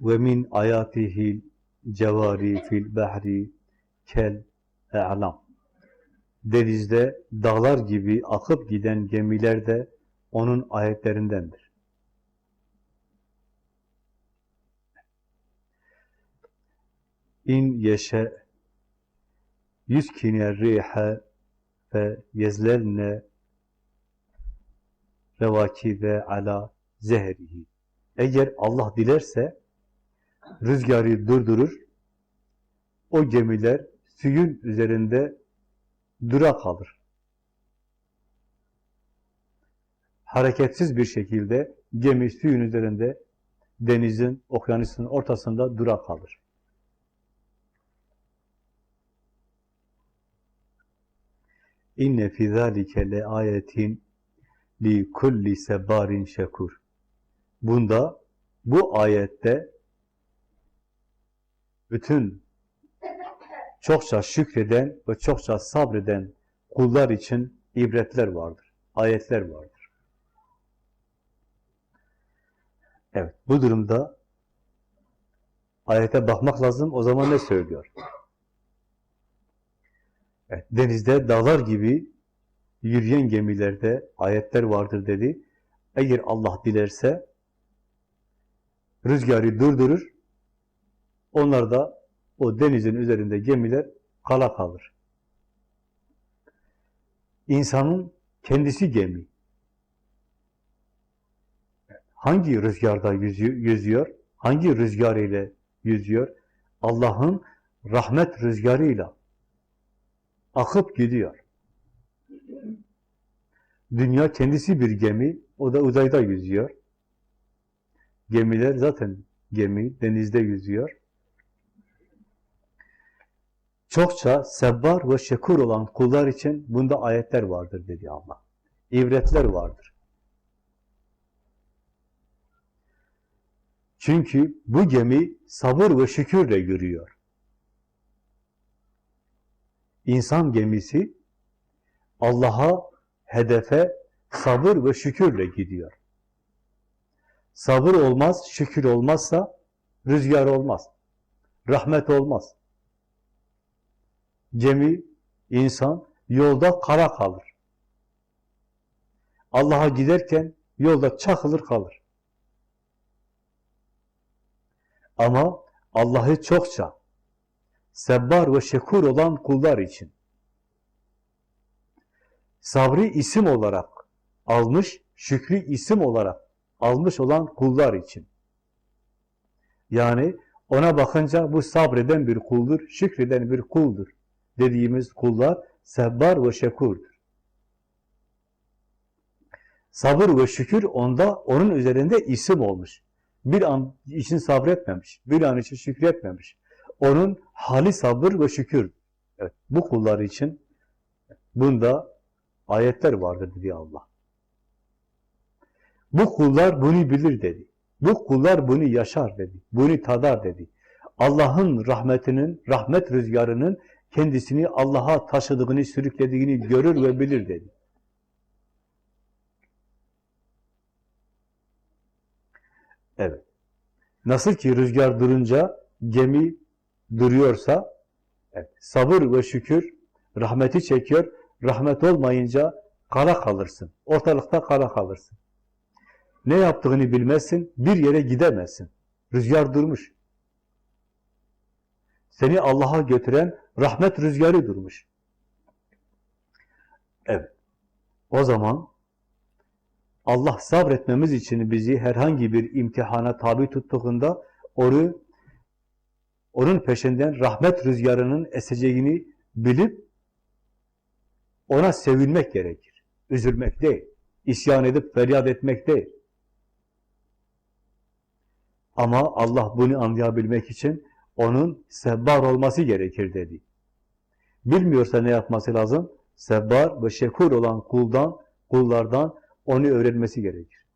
ve min ayatihil cevari fil bahri kel e'lam. Denizde dağlar gibi akıp giden gemiler de onun ayetlerindendir. İn yeşe yüskine rihe ve yezlelne revakide ala zehrihi. Eğer Allah dilerse rüzgarı durdurur, o gemiler suyun üzerinde dura kalır. Hareketsiz bir şekilde gemi suyun üzerinde denizin, okyanusun ortasında dura kalır. İnne fî zâlike le ayetin li kulli sebarin şekur. Bunda, bu ayette bütün çokça şükreden ve çokça sabreden kullar için ibretler vardır, ayetler vardır. Evet, bu durumda ayete bakmak lazım. O zaman ne söylüyor? Evet, denizde dağlar gibi yürüyen gemilerde ayetler vardır dedi. Eğer Allah dilerse rüzgarı durdurur, onlar da o denizin üzerinde gemiler kala kalır. İnsanın kendisi gemi. Hangi rüzgarda yüzüyor? Hangi rüzgar ile yüzüyor? Allah'ın rahmet rüzgarıyla akıp gidiyor. Dünya kendisi bir gemi, o da uzayda yüzüyor. Gemiler zaten gemi, denizde yüzüyor. Çokça sebbar ve şekur olan kullar için bunda ayetler vardır dedi Allah. İbretler vardır. Çünkü bu gemi sabır ve şükürle yürüyor. İnsan gemisi Allah'a, hedefe sabır ve şükürle gidiyor. Sabır olmaz, şükür olmazsa rüzgar olmaz. Rahmet olmaz. Gemi, insan yolda kara kalır. Allah'a giderken yolda çakılır kalır. Ama Allah'ı çokça sebbar ve şekur olan kullar için sabrı isim olarak almış, şükrü isim olarak almış olan kullar için. Yani ona bakınca bu sabreden bir kuldur, şükreden bir kuldur dediğimiz kullar sebbar ve şekurdur. Sabır ve şükür onda, onun üzerinde isim olmuş. Bir an için sabretmemiş, bir an için şükretmemiş. Onun hali sabır ve şükür. Evet, bu kullar için bunda ayetler vardır dedi Allah. Bu kullar bunu bilir dedi. Bu kullar bunu yaşar dedi. Bunu tadar dedi. Allah'ın rahmetinin, rahmet rüzgarının kendisini Allah'a taşıdığını, sürüklediğini görür ve bilir dedi. Evet. Nasıl ki rüzgar durunca gemi duruyorsa, evet, sabır ve şükür rahmeti çekiyor, rahmet olmayınca kara kalırsın. Ortalıkta kara kalırsın. Ne yaptığını bilmezsin, bir yere gidemezsin. Rüzgar durmuş. Seni Allah'a götüren rahmet rüzgarı durmuş. Evet. O zaman Allah sabretmemiz için bizi herhangi bir imtihana tabi tuttuğunda onu onun peşinden rahmet rüzgarının eseceğini bilip ona sevinmek gerekir. Üzülmek değil. İsyan edip feryat etmek değil. Ama Allah bunu anlayabilmek için onun sebbar olması gerekir dedi. Bilmiyorsa ne yapması lazım? Sebbar ve şekur olan kuldan, kullardan onu öğrenmesi gerekir.